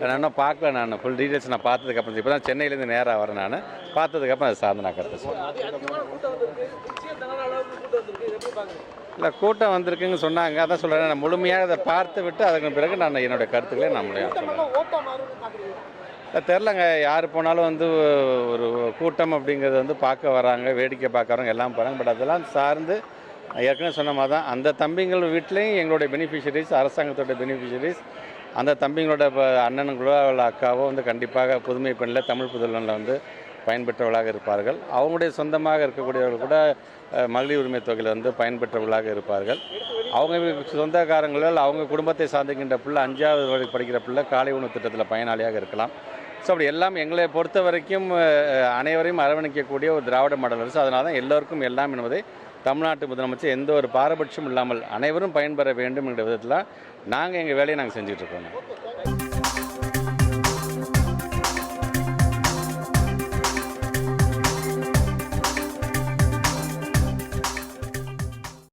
நான் இன்னும் பார்க்கல நான். ஃபுல் டீட்டெயில்ஸ் நான் பார்த்ததுக்கப்புறம் இப்போ தான் சென்னையிலேருந்து நேராக வரேன் நான். பார்த்ததுக்கப்புறம் அது சார்ந்து நான் கருத்து சொல்றேன் கூட்டம் இல்லை கூட்டம் வந்திருக்குன்னு சொன்னாங்க. அதான் சொல்கிறேன் நான் முழுமையாக அதை பார்த்து விட்டு அதுக்கு பிறகு நான் என்னுடைய கருத்துக்களை நான் முடியும் சொல்கிறேன் தெரிலங்க யார் போனாலும் வந்து ஒரு கூட்டம் அப்படிங்கிறது வந்து பார்க்க வராங்க வேடிக்கை பார்க்குறவங்க எல்லாம் போகிறாங்க பட் அதெல்லாம் சார்ந்து ஏற்கனவே சொன்ன மாதிரி தான் அந்த தம்பிங்கள் வீட்லேயும் எங்களுடைய பெனிஃபிஷரிஸ் அரசாங்கத்தோட பெனிஃபிஷரிஸ் அந்த தம்பிங்களோட அண்ணனுங்களோ அவள் அக்காவோ வந்து கண்டிப்பாக புதுமை பெண்ணில் தமிழ் புதல்வனில் வந்து பயன்பெற்றவர்களாக இருப்பார்கள். அவங்களுடைய சொந்தமாக இருக்கக்கூடியவர்கள் கூட மகளிர் உரிமை தொகையில் வந்து பயன்பெற்றவர்களாக இருப்பார்கள். அவங்க சொந்தக்காரங்களால் அவங்க குடும்பத்தை சார்ந்துக்கின்ற பிள்ளை அஞ்சாவது வரை படிக்கிற பிள்ளை காலை உணவு திட்டத்தில் பயனாளியாக இருக்கலாம். ஸோ அப்படி எல்லாம் எங்களை பொறுத்த வரைக்கும் அனைவரையும் அரவணைக்கக்கூடிய ஒரு திராவிட மாடல் அரசு. அதனால தான் எல்லோருக்கும் எல்லாம் என்பதை தமிழ்நாட்டு முதலமைச்சர் எந்த ஒரு பாரபட்சம் இல்லாமல் அனைவரும் பயன்பெற வேண்டும் என்ற விதத்தில் நாங்கள் எங்கள் வேலையை நாங்கள் செஞ்சுட்டு இருக்கோம்